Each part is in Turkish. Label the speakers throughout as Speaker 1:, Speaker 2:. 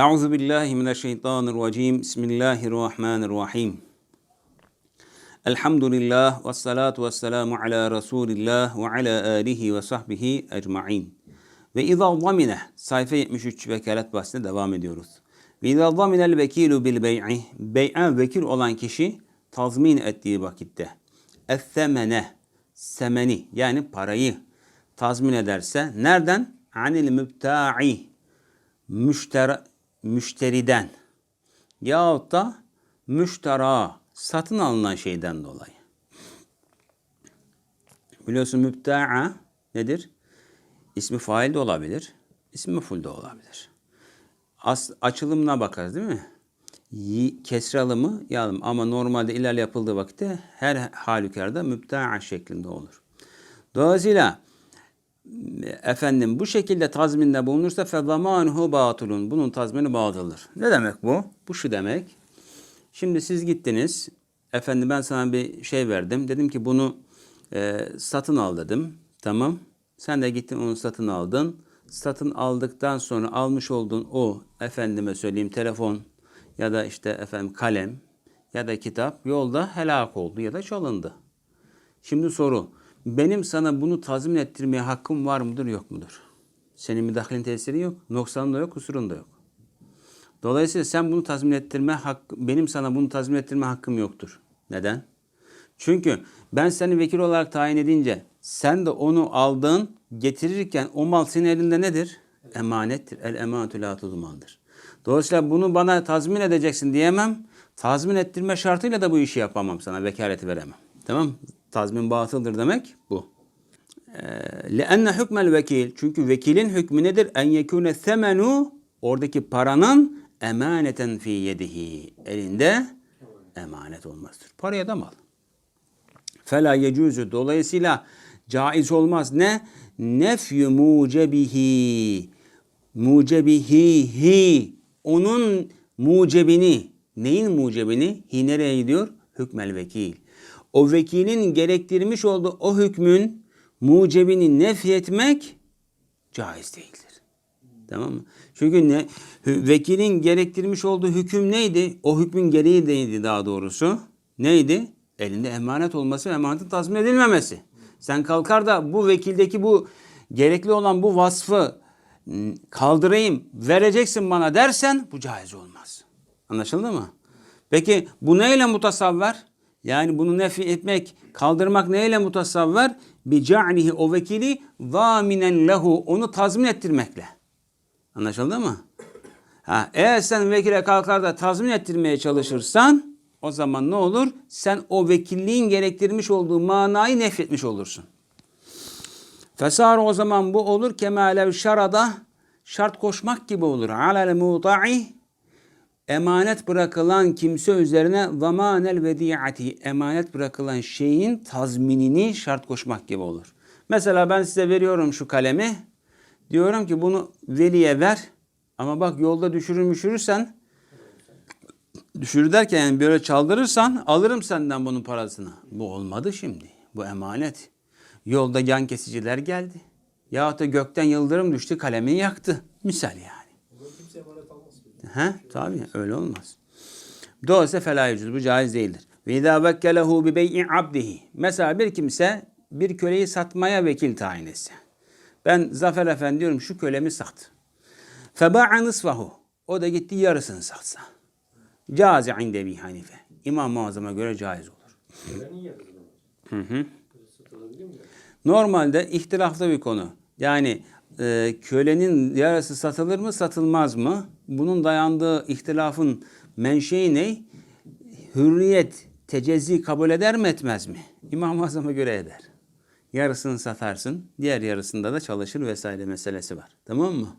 Speaker 1: Euzu billahi mineşşeytanirracim. Bismillahirrahmanirrahim. Elhamdülillah ve salatu ve selamu ala Resulillah ve ala alihi ve sahbihi ecma'in. Ve izâ zamine sayfa 73 vekalet bahsine devam ediyoruz. Ve izâ zaminel vekilu bil bey'i bey'e vekil olan kişi tazmin ettiği vakitte es-semene semeni yani parayı tazmin ederse nereden? Anil mübta'i müşteri, müşteriden yahut da müştera satın alınan şeyden dolayı. Biliyorsun mübta'a nedir? İsmi fail de olabilir, ismi meful de olabilir. As, açılımına bakarız değil mi? Y, kesralı mı, yalım ama normalde ilerle yapıldığı vakitte her halükarda mübta'a şeklinde olur. Dolayısıyla efendim bu şekilde tazminde bulunursa fezamanuhu batulun. Bunun tazmini batıldır. Ne demek bu? Bu şu demek. Şimdi siz gittiniz. Efendim ben sana bir şey verdim. Dedim ki bunu e, satın al dedim. Tamam. Sen de gittin onu satın aldın. Satın aldıktan sonra almış olduğun o efendime söyleyeyim telefon ya da işte efendim kalem ya da kitap yolda helak oldu ya da çalındı. Şimdi soru benim sana bunu tazmin ettirmeye hakkım var mıdır yok mudur? Senin müdahalin tesiri yok, noksanın da yok, kusurun da yok. Dolayısıyla sen bunu tazmin ettirme hakkı, benim sana bunu tazmin ettirme hakkım yoktur. Neden? Çünkü ben seni vekil olarak tayin edince sen de onu aldın, getirirken o mal senin elinde nedir? Emanettir. El emanetü la tuzmandır. Dolayısıyla bunu bana tazmin edeceksin diyemem. Tazmin ettirme şartıyla da bu işi yapamam sana, vekaleti veremem. Tamam Tazmin batıldır demek bu. لأن hükmel vekil. Çünkü vekilin hükmü nedir? En yekune semenu oradaki paranın emaneten fi yedihi. Elinde emanet olmazdır. Paraya da mal. Fela yecuzu. Dolayısıyla caiz olmaz. Ne? Nefyü mucebihi. Mucebihi. Hi. Onun mucebini. Neyin mucebini? Hi nereye gidiyor? Hükmel vekil o vekilin gerektirmiş olduğu o hükmün mucebini nefyetmek caiz değildir. Tamam mı? Çünkü ne, vekilin gerektirmiş olduğu hüküm neydi? O hükmün gereği neydi daha doğrusu? Neydi? Elinde emanet olması ve emanetin tazmin edilmemesi. Sen kalkar da bu vekildeki bu gerekli olan bu vasfı kaldırayım, vereceksin bana dersen bu caiz olmaz. Anlaşıldı mı? Peki bu neyle mutasavver? Yani bunu nefi etmek, kaldırmak neyle mutasavver? Bi ca'lihi o vekili zaminen lehu onu tazmin ettirmekle. Anlaşıldı mı? Ha, eğer sen vekile kalkar da tazmin ettirmeye çalışırsan o zaman ne olur? Sen o vekilliğin gerektirmiş olduğu manayı nefretmiş olursun. Fesar o zaman bu olur kemalev şarada şart koşmak gibi olur. Alel muta'i emanet bırakılan kimse üzerine zamanel vediati emanet bırakılan şeyin tazminini şart koşmak gibi olur. Mesela ben size veriyorum şu kalemi. Diyorum ki bunu veliye ver. Ama bak yolda düşürür müşürürsen düşürür derken yani böyle çaldırırsan alırım senden bunun parasını. Bu olmadı şimdi. Bu emanet. Yolda yan kesiciler geldi. Yahut da gökten yıldırım düştü kalemi yaktı. Misal yani. He? Tabii öyle olmaz. Dolayısıyla felâ yücüz. Bu caiz değildir. Ve izâ vekkelehu bi bey'i abdihi. Mesela bir kimse bir köleyi satmaya vekil tayin etse. Ben Zafer Efendi diyorum şu kölemi sat. Feba'a nısfahu. O da gitti yarısını satsa. Cazi inde bi hanife. İmam Muazzam'a göre caiz olur. Hı hı. Normalde ihtilaflı bir konu. Yani e, kölenin yarısı satılır mı satılmaz mı? Bunun dayandığı ihtilafın menşei ne? Hürriyet, tecezzi kabul eder mi etmez mi? İmam-ı Azam'a göre eder. Yarısını satarsın, diğer yarısında da çalışır vesaire meselesi var. Tamam mı?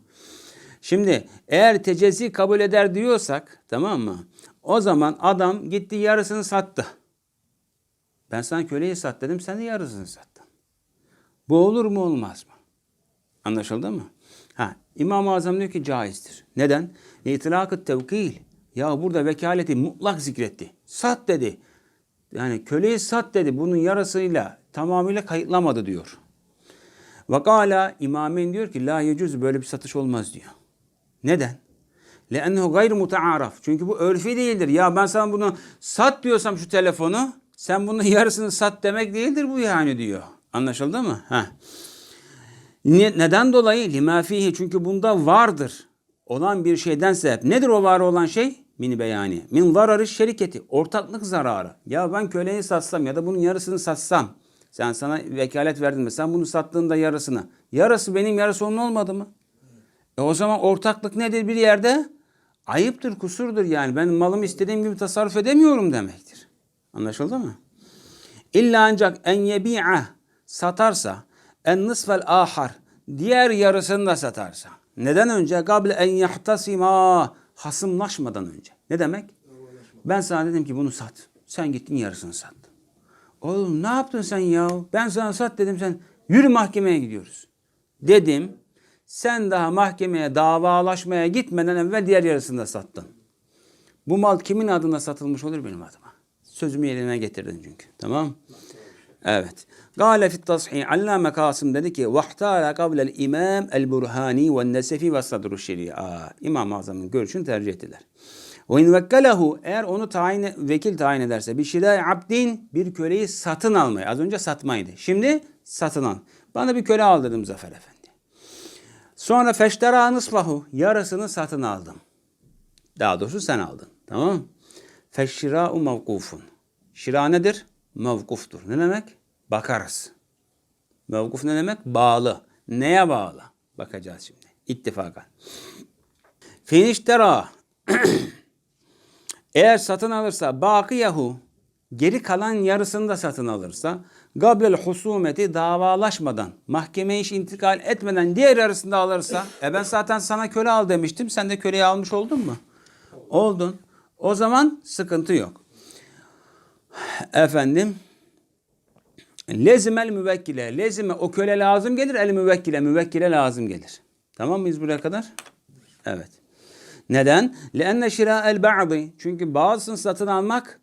Speaker 1: Şimdi eğer tecezzi kabul eder diyorsak, tamam mı? O zaman adam gitti yarısını sattı. Ben sana köleyi sat dedim, sen de yarısını sattın. Bu olur mu olmaz mı? Anlaşıldı mı? İmam-ı Azam diyor ki caizdir. Neden? İtilak-ı tevkil. Ya burada vekaleti mutlak zikretti. Sat dedi. Yani köleyi sat dedi. Bunun yarısıyla tamamıyla kayıtlamadı diyor. Vakala imamin diyor ki la yecüz böyle bir satış olmaz diyor. Neden? Le'ennehu gayr mutaaraf. Çünkü bu örfi değildir. Ya ben sana bunu sat diyorsam şu telefonu sen bunun yarısını sat demek değildir bu yani diyor. Anlaşıldı mı? Heh. Ne- Neden dolayı? Lima fihi. Çünkü bunda vardır. Olan bir şeyden sebep. Nedir o var olan şey? Mini beyani. Min zararı şirketi. Ortaklık zararı. Ya ben köleyi satsam ya da bunun yarısını satsam. Sen sana vekalet verdin mi? Sen bunu sattığında yarısını. Yarısı benim yarısı onun olmadı mı? E o zaman ortaklık nedir bir yerde? Ayıptır, kusurdur yani. Ben malımı istediğim gibi tasarruf edemiyorum demektir. Anlaşıldı mı? İlla ancak en yebi'a satarsa en nısfel ahar diğer yarısını da satarsa. Neden önce? Gable en yahtasima hasımlaşmadan önce. Ne demek? Ben sana dedim ki bunu sat. Sen gittin yarısını sattın. Oğlum ne yaptın sen ya? Ben sana sat dedim sen yürü mahkemeye gidiyoruz. Dedim. Sen daha mahkemeye davalaşmaya gitmeden evvel diğer yarısını da sattın. Bu mal kimin adına satılmış olur benim adıma? Sözümü yerine getirdin çünkü. Tamam? Evet. Gale fit tasih Allame Kasım dedi ki vahtara kablel imam el burhani ve nesefi ve sadru şeria. İmam-ı Azam'ın görüşünü tercih ettiler. Ve in vekkalehu eğer onu tayin, vekil tayin ederse bir şiray abdin bir köleyi satın almayı. Az önce satmaydı. Şimdi satın al. Bana bir köle al dedim Zafer Efendi. Sonra feştera nısfahu yarısını satın aldım. Daha doğrusu sen aldın. Tamam mı? Feşşirâ'u mevkufun. Şira nedir? Mevkuftur. Ne demek? Bakarız. Mevkuf ne demek? Bağlı. Neye bağlı? Bakacağız şimdi. İttifakan. Finiştera. Eğer satın alırsa bakiyahu geri kalan yarısını da satın alırsa gablel husumeti davalaşmadan mahkemeye iş intikal etmeden diğer yarısını da alırsa e ben zaten sana köle al demiştim sen de köleyi almış oldun mu? Oldun. O zaman sıkıntı yok efendim lezimel müvekkile. Lezime o köle lazım gelir. El müvekkile. Müvekkile lazım gelir. Tamam mıyız buraya kadar? Evet. Neden? Leenne şira el ba'di. Çünkü bazısını satın almak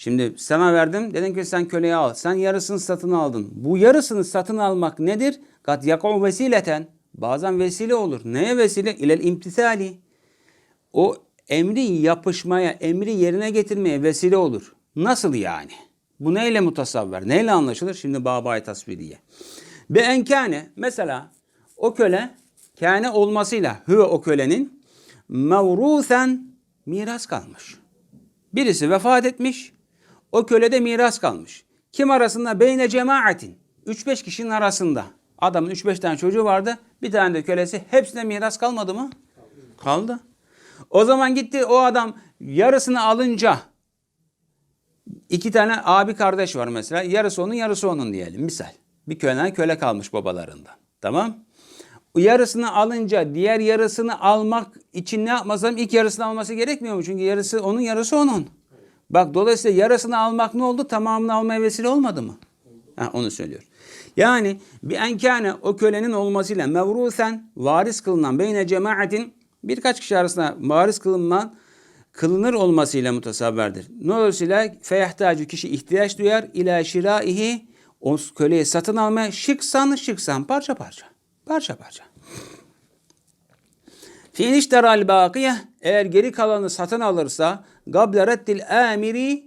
Speaker 1: Şimdi sana verdim. Dedin ki sen köleyi al. Sen yarısını satın aldın. Bu yarısını satın almak nedir? Kat yakun vesileten. Bazen vesile olur. Neye vesile? İlel imtisali. O emri yapışmaya, emri yerine getirmeye vesile olur. Nasıl yani? Bu neyle mutasavver? Neyle anlaşılır? Şimdi babay tasviriye. Be enkâne mesela o köle kâne olmasıyla hüve o kölenin mevrusen miras kalmış. Birisi vefat etmiş. O kölede miras kalmış. Kim arasında? Beyne cemaatin. 3-5 kişinin arasında. Adamın 3-5 tane çocuğu vardı. Bir tane de kölesi. Hepsine miras kalmadı mı? Kaldı. O zaman gitti o adam yarısını alınca iki tane abi kardeş var mesela. Yarısı onun yarısı onun diyelim misal. Bir köle köle kalmış babalarından. Tamam. Yarısını alınca diğer yarısını almak için ne yapmasam ilk yarısını alması gerekmiyor mu? Çünkü yarısı onun yarısı onun. Bak dolayısıyla yarısını almak ne oldu? Tamamını almaya vesile olmadı mı? Ha, onu söylüyor. Yani bir enkâne o kölenin olmasıyla mevrusen varis kılınan beyne cemaatin birkaç kişi arasında varis kılınan kılınır olmasıyla mutasavverdir. Dolayısıyla feyahtacı kişi ihtiyaç duyar ila şiraihi o köleyi satın almaya şıksan şıksan parça parça. Parça parça. Fiil işteral bakiye eğer geri kalanı satın alırsa gable reddil amiri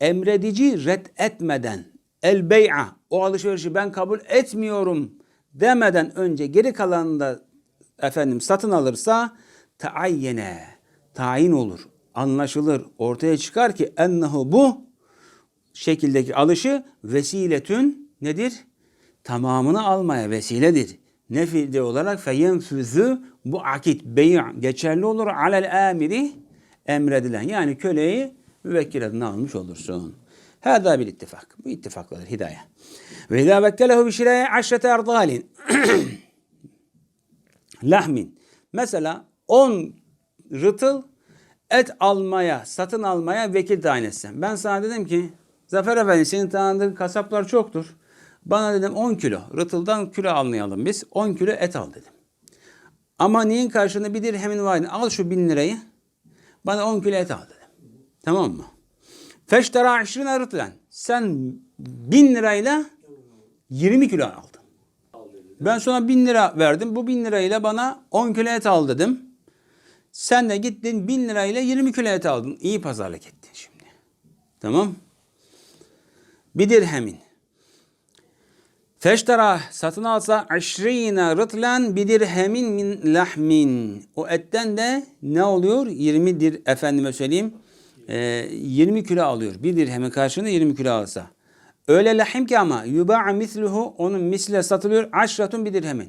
Speaker 1: emredici red etmeden el bey'a o alışverişi ben kabul etmiyorum demeden önce geri kalanını da efendim satın alırsa taayyene tayin olur anlaşılır ortaya çıkar ki ennehu bu şekildeki alışı vesiletün nedir? Tamamını almaya vesiledir. Ne fiili olarak feyenfüzü bu akit bey' geçerli olur alel amiri emredilen. Yani köleyi müvekkil adına almış olursun. Hâdâ bil ittifak. Bu ittifaklardır hidaye. Ve idâ vekkelehu bi şirâye aşrete erdâlin. Lahmin. Mesela 10 rıtıl et almaya, satın almaya vekil tayin etsen. Ben sana dedim ki Zafer Efendi senin tanıdığın kasaplar çoktur. Bana dedim 10 kilo rıtıldan kilo almayalım biz. 10 kilo et al dedim. Ama neyin karşılığında bir dirhemin vardı. Al şu bin lirayı. Bana 10 kilo et al dedim. Tamam mı? Feştera aşırına rıtılan. Sen bin lirayla 20 kilo aldın. Ben sana bin lira verdim. Bu bin lirayla bana 10 kilo et al dedim. Sen de gittin 1000 lirayla 20 kilo et aldın. İyi pazarlık ettin şimdi. Tamam. Bir dirhemin. Feştera satın alsa aşrina rıtlan bir dirhemin min lahmin. O etten de ne oluyor? 20 dir efendime söyleyeyim. e, 20 kilo alıyor. Bir dirhemin karşılığında 20 kilo alsa. Öyle lahim ki ama yuba'a misluhu onun misle satılıyor. Aşratun bir dirhemin.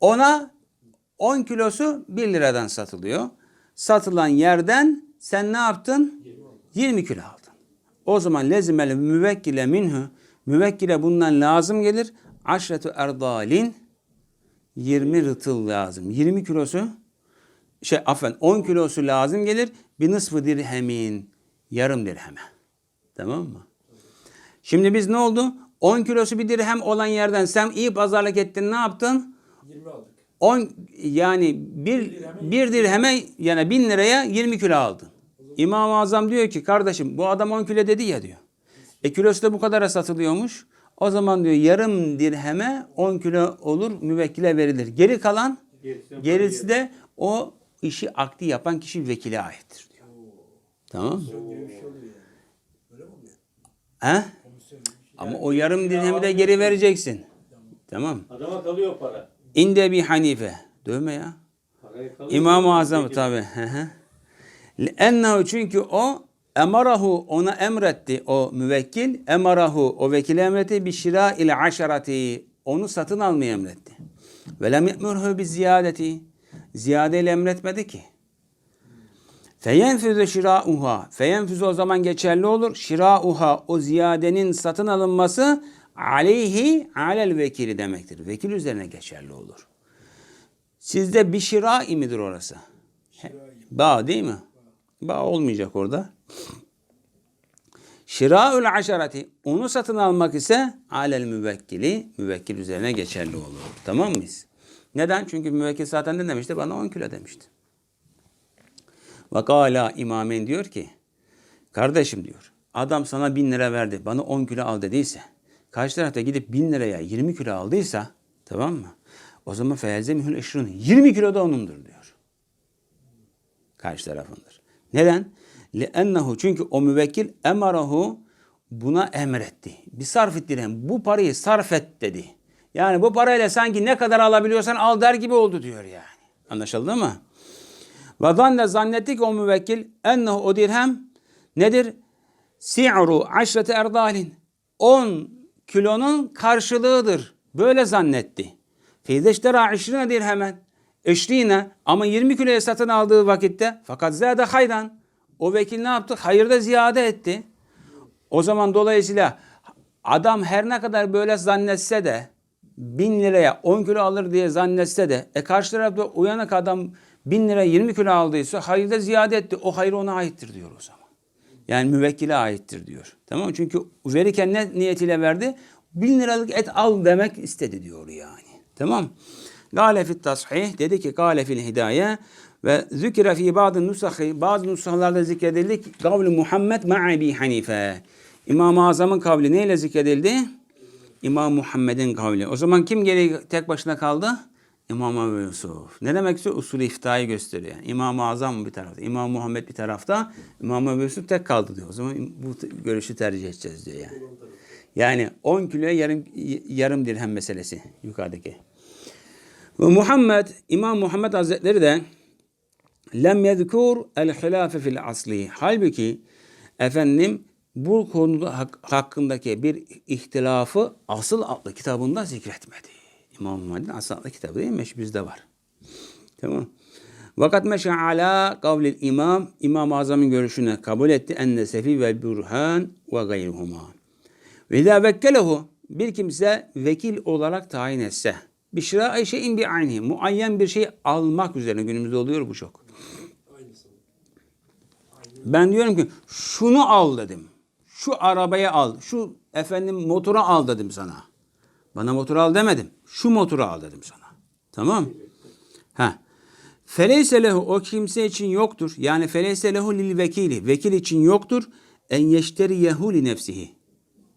Speaker 1: Ona 10 kilosu 1 liradan satılıyor. Satılan yerden sen ne yaptın? 20 kilo aldın. O zaman lezimel müvekkile minhu müvekkile bundan lazım gelir. Aşretu erdalin 20 rıtıl lazım. 20 kilosu şey affen 10 kilosu lazım gelir. Bir nısfı dirhemin yarım dirheme. Tamam mı? Şimdi biz ne oldu? 10 kilosu bir dirhem olan yerden sen iyi pazarlık ettin ne yaptın?
Speaker 2: 20 aldık.
Speaker 1: 10 yani bir, bir dirheme yani bin liraya 20 kilo aldın. İmam-ı Azam diyor ki kardeşim bu adam 10 kilo dedi ya diyor. E kilosu da bu kadara satılıyormuş. O zaman diyor yarım dirheme 10 kilo olur müvekkile verilir. Geri kalan
Speaker 2: Gerisi-
Speaker 1: gerisi de o işi akdi yapan kişi vekile aittir diyor. Tamam mı? He? Ama o yarım dirhemi de geri vereceksin. Tamam.
Speaker 2: Adama kalıyor para.
Speaker 1: İnde bir Hanife. Dövme ya. İmam-ı Azam tabi. Ennehu çünkü o emarahu ona emretti o müvekkil. Emarahu o vekil emretti bir şira ile aşarati. Onu satın almayı emretti. Ve lem ye'murhu bi ziyadeti. Ziyade ile emretmedi ki. Feyenfüzü şirauha. Feyenfüzü o zaman geçerli olur. Şirauha o ziyadenin satın alınması aleyhi alel vekili demektir. Vekil üzerine geçerli olur. Sizde bir şirai midir orası? Ba değil mi? Ba olmayacak orada. Şiraul aşarati onu satın almak ise alel müvekkili müvekkil üzerine geçerli olur. Tamam mıyız? Neden? Çünkü müvekkil zaten ne demişti? Bana 10 kilo demişti. Vakala imamen diyor ki kardeşim diyor adam sana 1000 lira verdi bana 10 kilo al dediyse karşı tarafta gidip 1000 liraya 20 kilo aldıysa tamam mı? O zaman feyelzemihül eşrun 20 kilo da onundur diyor. Karşı tarafındır. Neden? لِأَنَّهُ Çünkü o müvekkil emarahu buna emretti. Bir sarf ettiren bu parayı sarf et dedi. Yani bu parayla sanki ne kadar alabiliyorsan al der gibi oldu diyor yani. Anlaşıldı mı? Ve zanne zannetti ki o müvekkil ennehu o dirhem nedir? Si'ru aşreti erdalin. 10 kilonun karşılığıdır. Böyle zannetti. Feydeştera aşrine dirhemen. Eşrine ama 20 kiloya satın aldığı vakitte fakat zade hayran. O vekil ne yaptı? Hayırda ziyade etti. O zaman dolayısıyla adam her ne kadar böyle zannetse de bin liraya 10 kilo alır diye zannetse de e karşı tarafta uyanık adam bin lira 20 kilo aldıysa hayırda ziyade etti. O hayır ona aittir diyor o zaman. Yani müvekkile aittir diyor. Tamam mı? Çünkü verirken ne niyetiyle verdi? Bin liralık et al demek istedi diyor yani. Tamam. Gale fit tasih dedi ki gale fil hidaye ve zükre fi bazı nusahi bazı nusahlarda zikredildi ki kavli Muhammed ma'a Hanife. İmam-ı Azam'ın kavli neyle zikredildi? İmam Muhammed'in kavli. O zaman kim geri tek başına kaldı? İmam Ebu Yusuf. Ne demek istiyor? Usulü iftayı gösteriyor. İmam-ı Azam bir tarafta, İmam Muhammed bir tarafta, İmam Ebu Yusuf tek kaldı diyor. O zaman bu görüşü tercih edeceğiz diyor yani. Yani 10 kiloya yarım, yarım dirhem meselesi yukarıdaki. Ve Muhammed, İmam Muhammed Hazretleri de lem yezkur el hilafe fil asli. Halbuki efendim bu konuda hak- hakkındaki bir ihtilafı asıl adlı kitabında zikretmedi. İmam Muhammed'in asıl adlı kitabı değil mi? Bizde var. Tamam. Vakat meşe ala kavlil imam, İmam-ı Azam'ın görüşüne kabul etti. Enne sefi ve burhan ve gayruhuma. Ve izâ vekkelehu bir kimse vekil olarak tayin etse bir şira şeyin bir ayni muayyen bir şey almak üzerine günümüzde oluyor bu çok. Ben diyorum ki şunu al dedim. Şu arabayı al. Şu efendim motoru al dedim sana. Bana motor al demedim. Şu motoru al dedim sana. Tamam? Ha. Feleyse lehu o kimse için yoktur. Yani feleyse lehu lil vekili. Vekil için yoktur. En yeşteriyehu li nefsihi.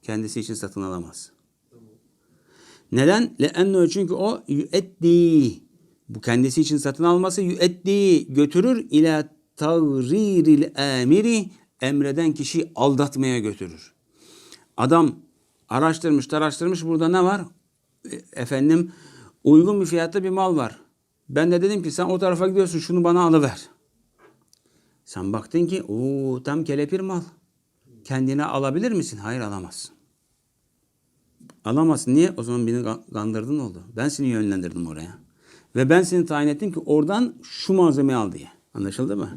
Speaker 1: Kendisi için satın alamaz. Neden? Le'ennehu çünkü o yüeddi Bu kendisi için satın alması yüettiği götürür ila tagriril emiri emreden kişi aldatmaya götürür. Adam araştırmış, araştırmış burada ne var? E, Efendim uygun bir fiyatta bir mal var. Ben de dedim ki sen o tarafa gidiyorsun şunu bana alıver. Sen baktın ki o tam kelepir mal. Kendine alabilir misin? Hayır alamazsın. Alamazsın. Niye? O zaman beni kandırdın oldu. Ben seni yönlendirdim oraya. Ve ben seni tayin ettim ki oradan şu malzemeyi al diye. Anlaşıldı mı?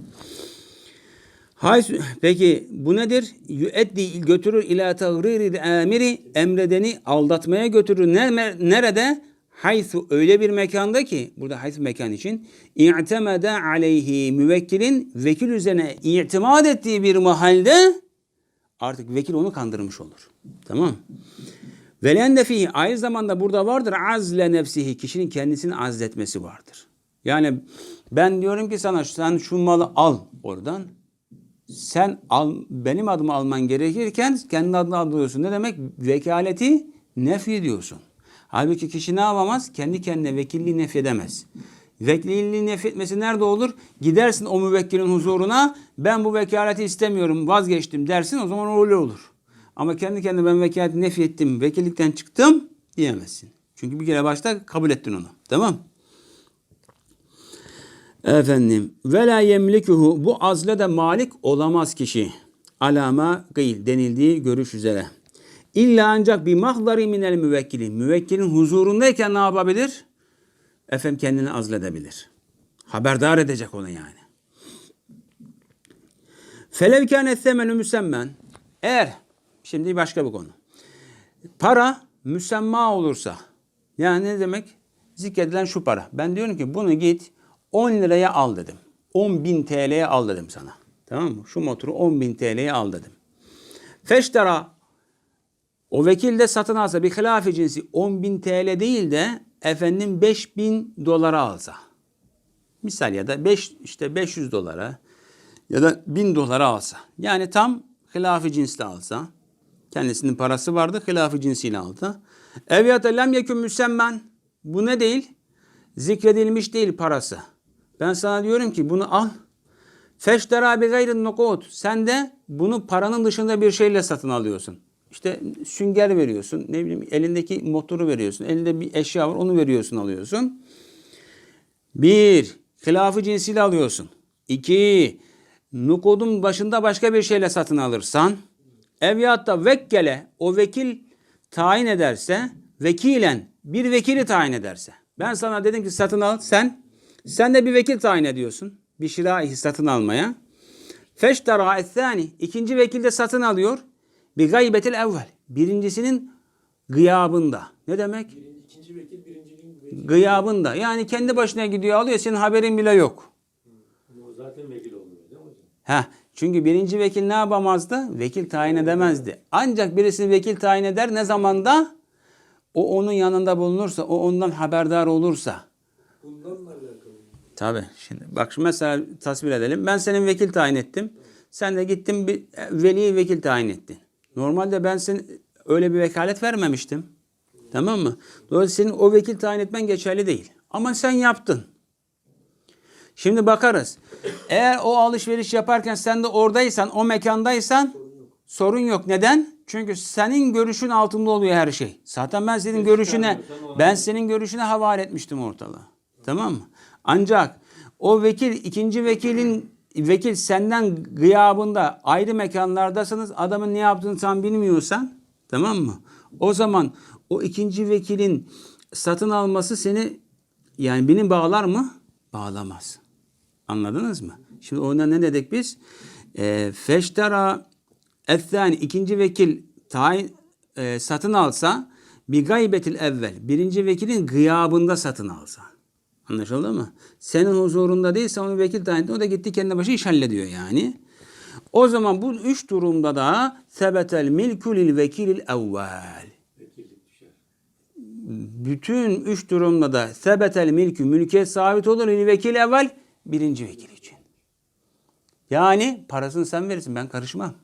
Speaker 1: Hay, peki bu nedir? Yüeddi götürür ila tagriri emiri emredeni aldatmaya götürür. Ner- Nerede? Haythu öyle bir mekanda ki burada haythu mekan için i'temede aleyhi müvekkilin vekil üzerine itimat ettiği bir mahalde artık vekil onu kandırmış olur. Tamam. Velen de fihi aynı zamanda burada vardır azle nefsihi kişinin kendisini azletmesi vardır. Yani ben diyorum ki sana sen şu malı al oradan. Sen al, benim adımı alman gerekirken kendi adını alıyorsun. Ne demek? Vekaleti nefi ediyorsun. Halbuki kişi ne yapamaz? Kendi kendine vekilliği nef edemez. Vekilliği nef etmesi nerede olur? Gidersin o müvekkilin huzuruna ben bu vekaleti istemiyorum vazgeçtim dersin o zaman öyle olur. Ama kendi kendine ben vekaleti nef ettim vekillikten çıktım diyemezsin. Çünkü bir kere başta kabul ettin onu. Tamam Efendim ve la yemlikuhu bu azle de malik olamaz kişi. Alama gıyl denildiği görüş üzere. İlla ancak bir mahdari minel müvekkili. Müvekkilin huzurundayken ne yapabilir? Efendim kendini azledebilir. Haberdar edecek onu yani. Felev kâne müsemmen. Eğer, şimdi başka bir konu. Para müsemma olursa, yani ne demek? Zikredilen şu para. Ben diyorum ki bunu git 10 liraya al dedim. 10 bin TL'ye al dedim sana. Tamam mı? Şu motoru 10 bin TL'ye al dedim. Feştera o vekil de satın alsa bir hilafi cinsi 10 bin TL değil de efendim 5 bin dolara alsa. Misal ya da 5 işte 500 dolara ya da 1000 dolara alsa. Yani tam hilafi cinsle alsa. Kendisinin parası vardı hilafi cinsiyle aldı. Eviyata lem yekun müsemmen. Bu ne değil? Zikredilmiş değil parası. Ben sana diyorum ki bunu al. Feştera bi gayrin nukut. Sen de bunu paranın dışında bir şeyle satın alıyorsun. İşte sünger veriyorsun. Ne bileyim elindeki motoru veriyorsun. Elinde bir eşya var onu veriyorsun alıyorsun. Bir, hilafı cinsiyle alıyorsun. İki, nukudun başında başka bir şeyle satın alırsan. Eviyatta vekkele o vekil tayin ederse, vekilen bir vekili tayin ederse. Ben sana dedim ki satın al sen. Sen de bir vekil tayin ediyorsun. Bir şiraihi satın almaya. Feştera ethani. ikinci vekil de satın alıyor. Bir gaybetil evvel. Birincisinin gıyabında. Ne demek?
Speaker 2: İkinci vekil birinciliğin vekili.
Speaker 1: Gıyabında. Yani kendi başına gidiyor alıyor senin haberin bile yok.
Speaker 2: O zaten vekil olmuyor değil mi hocam?
Speaker 1: Çünkü birinci vekil ne yapamazdı? Vekil tayin edemezdi. Ancak birisi vekil tayin eder ne zamanda? O onun yanında bulunursa, o ondan haberdar olursa.
Speaker 2: Bundan
Speaker 1: Tabii. Şimdi bak şu mesela tasvir edelim. Ben senin vekil tayin ettim. Sen de gittin bir e, veli vekil tayin ettin. Normalde ben senin öyle bir vekalet vermemiştim. Tamam mı? Dolayısıyla senin o vekil tayin etmen geçerli değil. Ama sen yaptın. Şimdi bakarız. Eğer o alışveriş yaparken sen de oradaysan, o mekandaysan sorun yok. Neden? Çünkü senin görüşün altında oluyor her şey. Zaten ben senin görüşüne ben senin görüşüne havale etmiştim ortalığı. Tamam mı? Ancak o vekil ikinci vekilin vekil senden gıyabında ayrı mekanlardasınız. Adamın ne yaptığını sen bilmiyorsan tamam mı? O zaman o ikinci vekilin satın alması seni yani beni bağlar mı? Bağlamaz. Anladınız mı? Şimdi ona ne dedik biz? E, feştara ethani ikinci vekil tayin e, satın alsa bir gaybetil evvel birinci vekilin gıyabında satın alsa. Anlaşıldı mı? Senin huzurunda değilse onu vekil tayin. O da gitti kendi başı iş hallediyor yani. O zaman bu üç durumda da sebetel milku lil vekilil evvel. Bütün üç durumda da sebetel milkü mülkiyet sabit olur lil vekil evvel birinci vekil için. Yani parasını sen verirsin ben karışmam.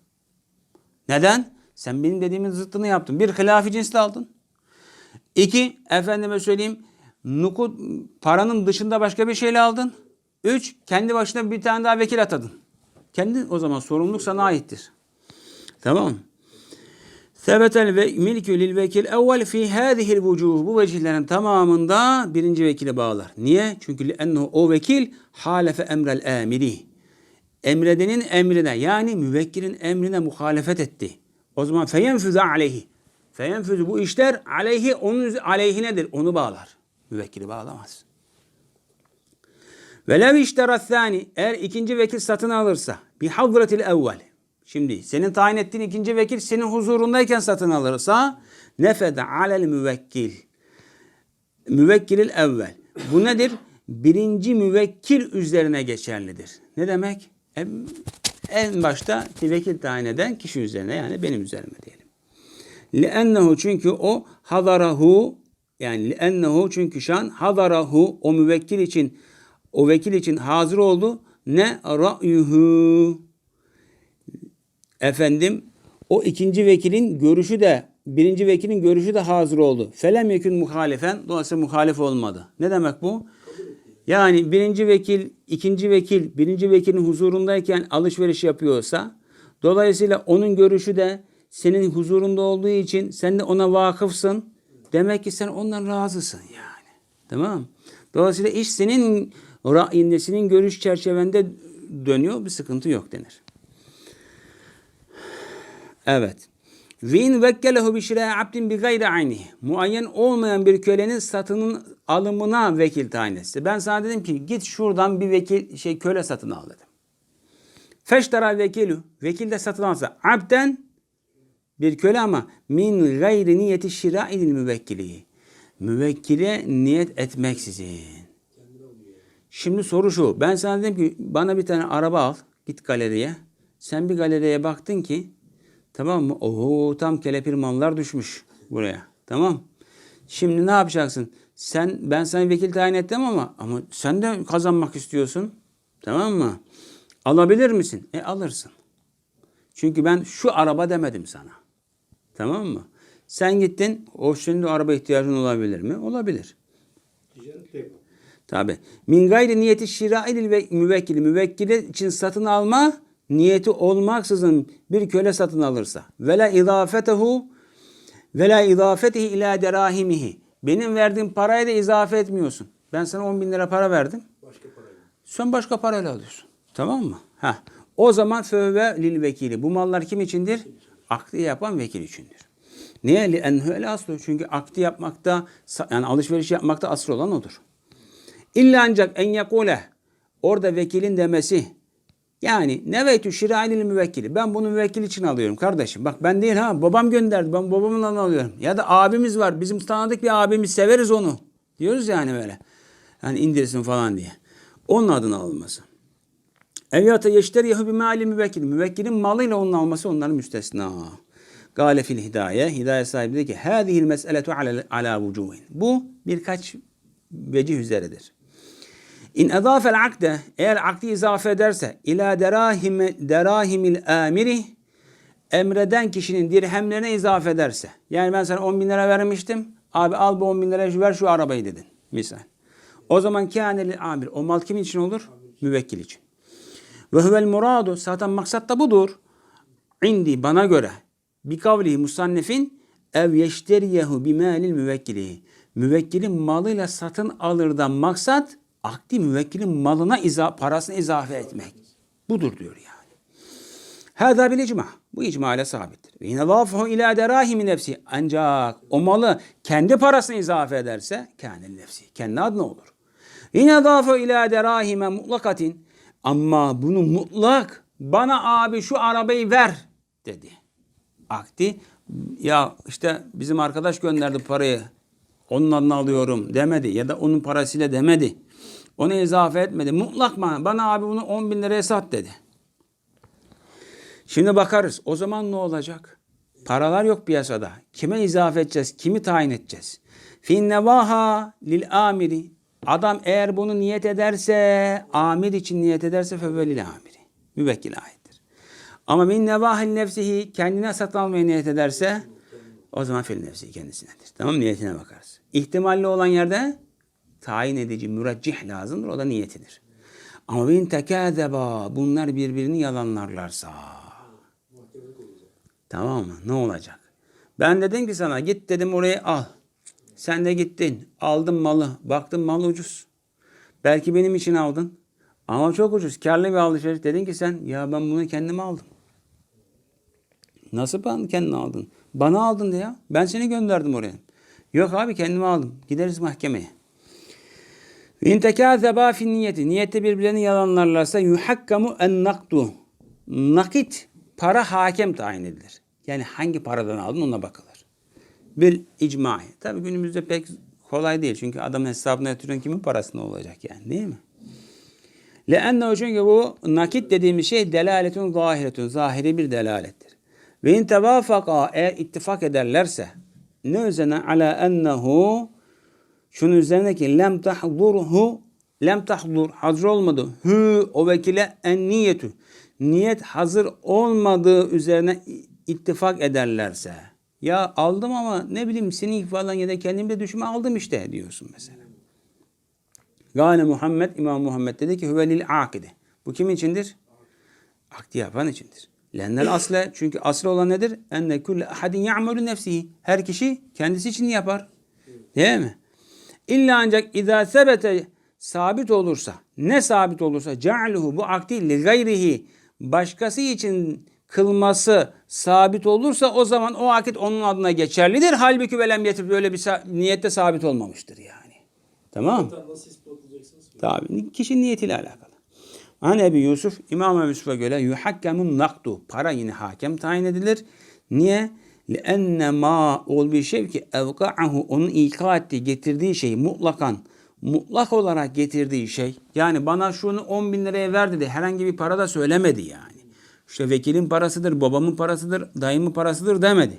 Speaker 1: Neden? Sen benim dediğimin zıttını yaptın. Bir hilafi cinsli aldın. İki, efendime söyleyeyim nukut paranın dışında başka bir şeyle aldın. Üç, kendi başına bir tane daha vekil atadın. Kendi o zaman sorumluluk sana aittir. Tamam? Sebetel ve milkü lil vekil evvel fi hadihil vucuh. Bu vecihlerin tamamında birinci vekile bağlar. Niye? Çünkü ennehu o vekil halefe emrel amiri. Emredenin emrine yani müvekkilin emrine muhalefet etti. O zaman feyenfüze aleyhi. Feyenfüze bu işler aleyhi onun aleyhinedir. Onu bağlar müvekkili bağlamaz. Velev işterathani eğer ikinci vekil satın alırsa bir hadretil evvel Şimdi senin tayin ettiğin ikinci vekil senin huzurundayken satın alırsa nefede alel müvekkil. Müvekkilil evvel. Bu nedir? Birinci müvekkil üzerine geçerlidir. Ne demek? En, başta vekil tayin eden kişi üzerine yani benim üzerime diyelim. Li'ennehu çünkü o hadarahu yani ennehu çünkü şan hadarahu o müvekkil için o vekil için hazır oldu. Ne ra'yuhu efendim o ikinci vekilin görüşü de birinci vekilin görüşü de hazır oldu. Felem yekün muhalifen dolayısıyla muhalif olmadı. Ne demek bu? Yani birinci vekil, ikinci vekil, birinci vekilin huzurundayken alışveriş yapıyorsa dolayısıyla onun görüşü de senin huzurunda olduğu için sen de ona vakıfsın. Demek ki sen ondan razısın yani. Tamam Dolayısıyla iş senin ra'yinde, senin görüş çerçevende dönüyor. Bir sıkıntı yok denir. Evet. Ve in vekkelehu bi şirâ abdin bi gayri ayni. Muayyen olmayan bir kölenin satının alımına vekil tayin etse. Ben sana dedim ki git şuradan bir vekil şey köle satın al dedim. Feştara vekilü. Vekil de satın alsa abden bir köle ama min gayri niyeti şirâ'il müvekkili. Müvekkile niyet etmeksizin. Şimdi soru şu. Ben sana dedim ki bana bir tane araba al. Git galeriye. Sen bir galeriye baktın ki tamam mı? Oho tam kelepir mallar düşmüş buraya. Tamam. Şimdi ne yapacaksın? Sen ben sana vekil tayin ettim ama ama sen de kazanmak istiyorsun. Tamam mı? Alabilir misin? E alırsın. Çünkü ben şu araba demedim sana. Tamam mı? Sen gittin. O şimdi araba ihtiyacın olabilir mi? Olabilir. Tabi. Min gayri niyeti şirailil ve müvekkili. Müvekkili için satın alma niyeti olmaksızın bir köle satın alırsa. Ve la izafetehu ve la izafetihi ila derahimihi. Benim verdiğim paraya da izafe etmiyorsun. Ben sana 10 bin lira para verdim.
Speaker 2: Başka parayla.
Speaker 1: Sen başka parayla alıyorsun. Tamam mı? Ha. O zaman fövve lil vekili. Bu mallar kim içindir? Akdi yapan vekil içindir. Niye? Enhu el aslu. Çünkü akdi yapmakta yani alışveriş yapmakta asıl olan odur. İlla ancak en yakule orada vekilin demesi yani neveytü şirainil müvekkili. Ben bunu müvekkil için alıyorum kardeşim. Bak ben değil ha babam gönderdi. Ben babamdan alıyorum. Ya da abimiz var. Bizim tanıdık bir abimiz severiz onu. Diyoruz yani böyle. Yani indirsin falan diye. Onun adına alınması. Eviyata yeşteriyehu bi mali müvekkil. Müvekkilin malıyla onun alması onların müstesna. Gale fil hidaye. Hidaye sahibi dedi ki hâzihil mes'eletu ala, vucuhin. Bu birkaç vecih üzeredir. İn edafel akde eğer akdi izafe ederse ila derahim derahimil amiri emreden kişinin dirhemlerine izafe ederse. Yani ben sana 10 bin lira vermiştim. Abi al bu 10 bin lira ver şu arabayı dedin. Misal. O zaman kâneli amir. O mal kimin için olur? Müvekkil için. Ve huvel muradu. Zaten maksat da budur. İndi bana göre. Bi kavlihi musannefin ev yeşteriyehu bimalil müvekkili. Müvekkilin malıyla satın alır da maksat akdi müvekkilin malına iza, parasını izafe etmek. Budur diyor yani. Hâzâ bil icma. Bu icma ile sabittir. Ve yine lâfuhu ilâ derâhimi nefsi. Ancak o malı kendi parasına izafe ederse kâne nefsi. Kendi adına olur. Yine lâfuhu ilâ derâhime mutlakatin. Ama bunu mutlak bana abi şu arabayı ver dedi. Akdi ya işte bizim arkadaş gönderdi parayı onun adına alıyorum demedi ya da onun parasıyla demedi. Onu izafe etmedi. Mutlak bana, bana abi bunu 10 bin liraya sat dedi. Şimdi bakarız. O zaman ne olacak? Paralar yok piyasada. Kime izafe edeceğiz? Kimi tayin edeceğiz? Fin nevaha lil amiri. Adam eğer bunu niyet ederse, amir için niyet ederse fevelil amiri. Müvekkil aittir. Ama min nevahil nefsihi kendine satın almaya niyet ederse o zaman fil nefsi kendisinedir. Tamam? Niyetine bakarız. İhtimalli olan yerde tayin edici, müreccih lazımdır. O da niyetidir. Ama bin tekâzeba bunlar birbirini yalanlarlarsa tamam mı? Ne olacak? Ben dedim ki sana git dedim oraya al. Sen de gittin. Aldın malı. Baktın mal ucuz. Belki benim için aldın. Ama çok ucuz. Karlı bir alışveriş. Dedin ki sen ya ben bunu kendime aldım. Nasıl ben kendine aldın? Bana aldın de ya. Ben seni gönderdim oraya. Yok abi kendime aldım. Gideriz mahkemeye. İn tekâzebâ fin niyeti. Niyette birbirlerini yalanlarlarsa yuhakkamu en nakdu. Nakit para hakem tayin edilir. Yani hangi paradan aldın ona bakılır. Bil icmai. Tabii günümüzde pek kolay değil. Çünkü adamın hesabına yatırıyorsun kimin parası ne olacak yani değil mi? Leenne çünkü bu nakit dediğimiz şey delaletun zahiretun. Zahiri bir delalettir. Ve in tevafaka eğer ittifak ederlerse ne üzerine ala ennehu şunun üzerine ki lem tahdurhu lem tahdur hazır olmadı. Hü o vekile en niyetü. Niyet hazır olmadığı üzerine ittifak ederlerse. Ya aldım ama ne bileyim senin falan ya da kendim de düşme aldım işte diyorsun mesela. Gane Muhammed, İmam Muhammed dedi ki huvelil akide. Bu kim içindir? Akdi yapan içindir. Lennel asle çünkü aslı olan nedir? Enne kulle ahadin ya'melu nefsihi. Her kişi kendisi için yapar. Değil mi? İlla ancak izâ sebete sabit olursa, ne sabit olursa ce'luhu bu akdi li gayrihi başkası için kılması sabit olursa o zaman o akit onun adına geçerlidir. Halbuki velem getirip böyle bir sa- niyette sabit olmamıştır yani. Tamam mı?
Speaker 2: Hatta nasıl ispat edeceksiniz ki?
Speaker 1: Tabi kişinin niyetiyle alakalı. An Ebi Yusuf, İmam Ebu Yusuf'a göre yuhakkemun nakdu. Para yine hakem tayin edilir. Niye? لِأَنَّ ma ol bir şey ki evka'ahu onun ika ettiği, getirdiği şey mutlakan, mutlak olarak getirdiği şey. Yani bana şunu 10 bin liraya ver dedi. Herhangi bir para da söylemedi yani. İşte vekilin parasıdır, babamın parasıdır, dayımın parasıdır demedi.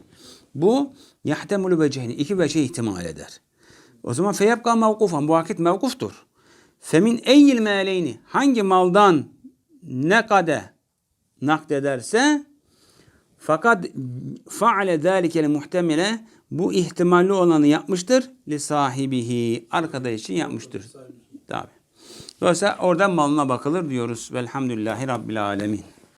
Speaker 1: Bu yahtemulu vecehni. iki vece ihtimal eder. O zaman feyebka mevkufan. Bu vakit mevkuftur. Femin eyyil meleyni. Hangi maldan ne kade nakdederse fakat faale zâlikel muhtemile bu ihtimalli olanı yapmıştır. Li sahibihi. Arkadaş için yapmıştır. Tabi. Dolayısıyla oradan malına bakılır diyoruz. Velhamdülillahi Rabbil alemin.